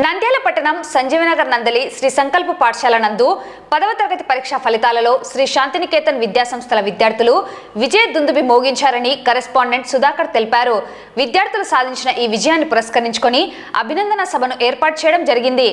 నంద్యాల పట్టణం సంజీవనగర్ నందలి శ్రీ సంకల్ప పాఠశాల నందు పదవ తరగతి పరీక్షా ఫలితాలలో శ్రీ శాంతినికేతన్ విద్యాసంస్థల విద్యార్థులు విజయ దుందుబి మోగించారని కరెస్పాండెంట్ సుధాకర్ తెలిపారు. విద్యార్థులు సాధించిన ఈ విజయాన్ని పురస్కరించుకొని అభినందన సభను ఏర్పాటు చేయడం జరిగింది.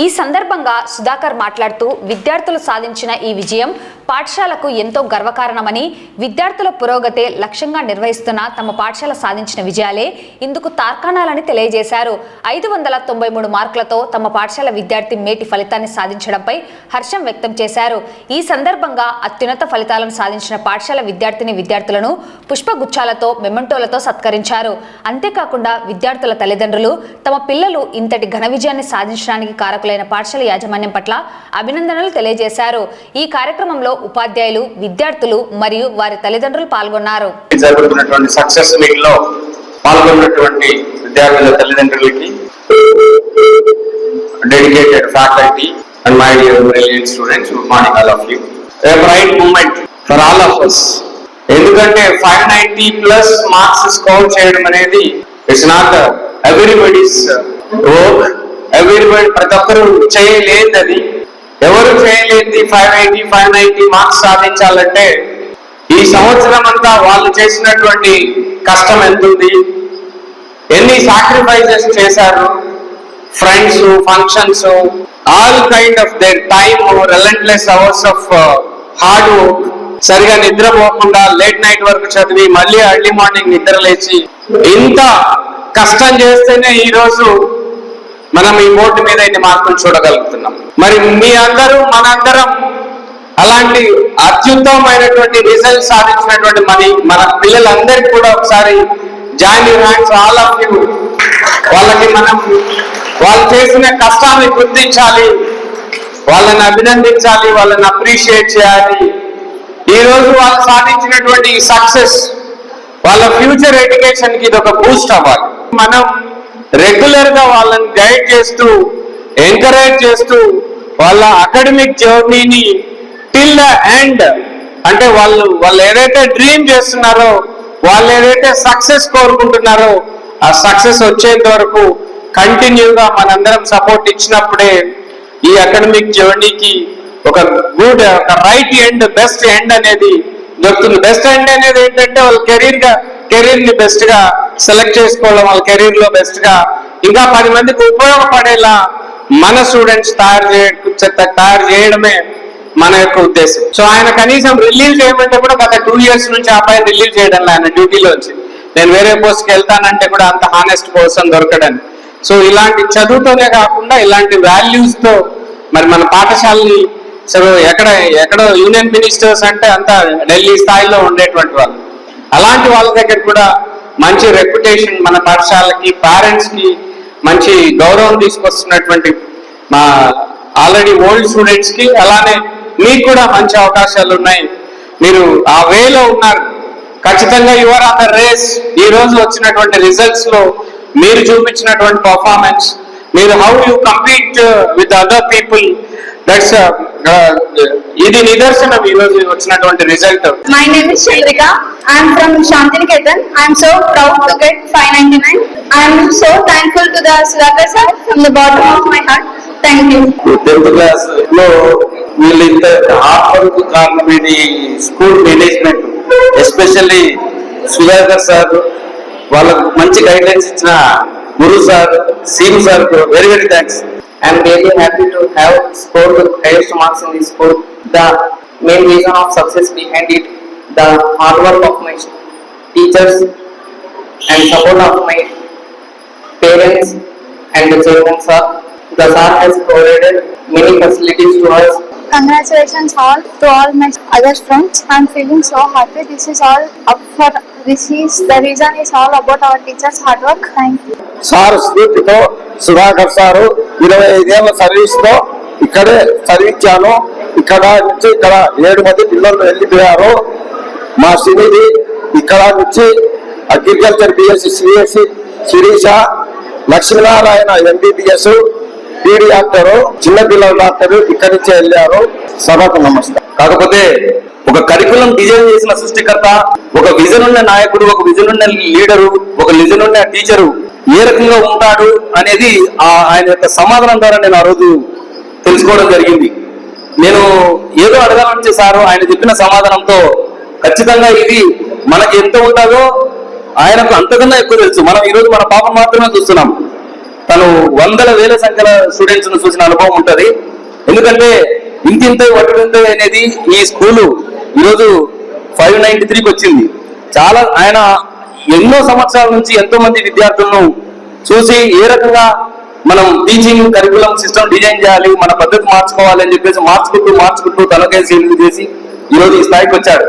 ఈ సందర్భంగా సుధాకర్ మాట్లాడుతూ విద్యార్థులు సాధించిన ఈ విజయం పాఠశాలకు ఎంతో గర్వకారణమని విద్యార్థుల పురోగతే లక్ష్యంగా నిర్వహిస్తున్న తమ పాఠశాల సాధించిన విజయాలే ఇందుకు తార్కాణాలని తెలియజేశారు. ఐదు వందల తొంభై మూడు మార్కులతో తమ పాఠశాల విద్యార్థి మేటి ఫలితాన్ని సాధించడంపై హర్షం వ్యక్తం చేశారు. ఈ సందర్భంగా అత్యున్నత ఫలితాలను సాధించిన పాఠశాల విద్యార్థిని విద్యార్థులను పుష్పగుచ్చాలతో మెమెంటోలతో సత్కరించారు. అంతేకాకుండా విద్యార్థుల తల్లిదండ్రులు తమ పిల్లలు ఇంతటి ఘన విజయాన్ని సాధించడానికి కారకులైన పాఠశాల యాజమాన్యం పట్ల అభినందనలు తెలియజేశారు. ఈ కార్యక్రమంలో ఉపాధ్యాయులు విద్యార్థులు మరియు వారి తల్లిదండ్రులు పాల్గొన్నారు. జరుగుతున్నటువంటి సక్సెస్ మీట్లో పాల్గొన్నటువంటి విద్యార్థుల తల్లిదండ్రులకి dedicated faculty and my dear brilliant students good morning all of you a bright moment for all of ఎందుకంటే five ninety plus marks score చేయడం అనేది it's not everybody's work everybody ప్రతి ఒక్కరు చేయలేదని ఎవరు చేయలేదు five eighty five ninety marks సాధించాలంటే ఈ సంవత్సరం అంతా వాళ్ళు చేసినటువంటి కష్టం ఎంతుంది? ఎన్ని సాక్రిఫైసెస్ చేశారు? Friends functions all kind of their time relentless hours of hard work సరిగా నిద్రపోకుండా లేట్ నైట్ వరకు చదివి మళ్ళీ ఎర్లీ మార్నింగ్ నిద్ర లేచి ఇంత కష్టం చేస్తేనే ఈరోజు మనం ఈ బోర్డు మీద ఇన్ని మార్కులు చూడగలుగుతున్నాం. మరి మీ అందరూ మనందరం అలాంటి అత్యుత్తమమైనటువంటి రిజల్ట్ సాధించినటువంటి మన మన పిల్లలందరికీ కూడా ఒకసారి join hands all of you వాళ్ళకి మనం వాళ్ళు చేసిన కష్టాన్ని గుర్తించాలి. వాళ్ళని అభినందించాలి వాళ్ళని అప్రిషియేట్ చేయాలి. ఈ రోజు వాళ్ళు సాధించినటువంటి సక్సెస్ వాళ్ళ ఫ్యూచర్ ఎడ్యుకేషన్కి ఇది ఒక బూస్ట్ అవ్వాలి. మనం రెగ్యులర్గా వాళ్ళని గైడ్ చేస్తూ ఎంకరేజ్ చేస్తూ వాళ్ళ అకాడమిక్ జర్నీని టిల్ ద ఎండ్ అంటే వాళ్ళు వాళ్ళు ఏదైతే డ్రీమ్ చేస్తున్నారో వాళ్ళు ఏదైతే సక్సెస్ కోరుకుంటున్నారో ఆ సక్సెస్ వచ్చేంత వరకు కంటిన్యూగా మనందరం సపోర్ట్ ఇచ్చినప్పుడే ఈ అకాడమిక్ జర్నీకి ఒక గుడ్ ఒక రైట్ ఎండ్ బెస్ట్ ఎండ్ అనేది దొరుకుతుంది. బెస్ట్ ఎండ్ అనేది ఏంటంటే వాళ్ళ కెరీర్గా కెరీర్ని బెస్ట్గా సెలెక్ట్ చేసుకోవడం వాళ్ళ కెరీర్లో బెస్ట్గా. ఇంకా పది మందికి ఉపయోగపడేలా మన స్టూడెంట్స్ తయారు చే తయారు చేయడమే మన యొక్క ఉద్దేశం. సో ఆయన కనీసం రిలీవ్ చేయమంటే కూడా గత టూ ఇయర్స్ నుంచి ఆ అబ్బాయి రిలీవ్ చేయడం ఆయన డ్యూటీలోంచి నేను వేరే పోస్ట్కి వెళ్తానంటే కూడా అంత హానెస్ట్ పర్సన్ దొరకడని. సో ఇలాంటి చదువుతోనే కాకుండా ఇలాంటి వాల్యూస్తో మరి మన పాఠశాలని సో ఎక్కడ ఎక్కడో యూనియన్ మినిస్టర్స్ అంటే అంత ఢిల్లీ స్థాయిలో ఉండేటువంటి వాళ్ళు. అలాంటి వాళ్ళ దగ్గర కూడా మంచి రెప్యుటేషన్ మన పాఠశాలకి పేరెంట్స్కి మంచి గౌరవం తీసుకొస్తున్నటువంటి మా ఆల్రెడీ ఓల్డ్ స్టూడెంట్స్కి అలానే మీకు కూడా మంచి అవకాశాలు ఉన్నాయి. మీరు ఆ వేలో ఉన్నారు. ఖచ్చితంగా యువర్ ఆన్ ద రేస్ ఈ రోజు వచ్చినటువంటి రిజల్ట్స్లో మీరు చూపించినటువంటి పర్ఫార్మెన్స్ మీరు how you compete with other people that's ఇది నిదర్శనం ఈ రోజు వచ్చినటువంటి result is Chandrika. I am from Shantiniketan. I am so proud to get 599. I am so thankful to the Sudhakar sir from the bottom of my heart. Thank you. Tenth క్లాస్లో వీళ్ళు ఇంత ఆత్మకు కారణం ఇది school management especially Sudhakar sir వాళ్ళకు మంచి guidelines ఇచ్చిన Guru sir seam sir very very thanks I am really happy to have scored the highest marks in this school. The main reason of success behind it, the hard work of my teachers and support of my parents and the children sir. The sir has provided many facilities to us Congratulations all to all my other friends. I am feeling so happy. This is all up for this is the reason is all about our teachers' hard work. Thank you. Sir స్ఫూర్తితో Sudhakar sir ఇరవై ఐదేళ్ళ సర్వీస్తో ఇక్కడే చదివించాను ఇక్కడ నుంచి ఇక్కడ ఏడు మంది పిల్లలు వెళ్ళిపోయారు మా శ్రీనిధి ఇక్కడ నుంచి అగ్రికల్చర్ బిఎస్సి సిఎస్సి శిరీష లక్ష్మీనారాయణ ఎంబీబీఎస్ పీడి చిన్న చిన్నపిల్లల డాక్టర్ ఇక్కడి నుంచి వెళ్ళారు. సభకు నమస్కారం. కాకపోతే ఒక కరికులం డిజైన్ చేసిన సృష్టికర్త ఒక విజన్ ఉన్న నాయకుడు ఒక విజన్ ఉన్న లీడరు ఒక విజన్ ఉన్న టీచరు ఏ రకంగా ఉంటాడు అనేది ఆ ఆయన యొక్క సమాధానం ద్వారా నేను ఆ రోజు తెలుసుకోవడం జరిగింది. నేను ఏదో అడగాలని సారు ఆయన చెప్పిన సమాధానంతో ఖచ్చితంగా ఇది మనకి ఎంత ఉంటుందో ఆయనకు అంతకన్నా ఎక్కువ తెలుసు. మనం ఈరోజు మన పాపం మాత్రమే చూస్తున్నాం. తను వందల వేల సంఖ్యల స్టూడెంట్స్ను చూసిన అనుభవం ఉంటది. ఎందుకంటే ఇంతింత వడ్డింత అనేది ఈ స్కూలు ఈరోజు ఫైవ్ నైన్టీ త్రీకి వచ్చింది. చాలా ఆయన ఎన్నో సంవత్సరాల నుంచి ఎంతో మంది విద్యార్థులను చూసి ఏ రకంగా మనం టీచింగ్ కరికులం సిస్టమ్ డిజైన్ చేయాలి మన పద్ధతి మార్చుకోవాలి అని చెప్పేసి మార్చుకుంటూ మార్చుకుంటూ తనకే చేసి ఈరోజు ఈ స్థాయికి వచ్చాడు.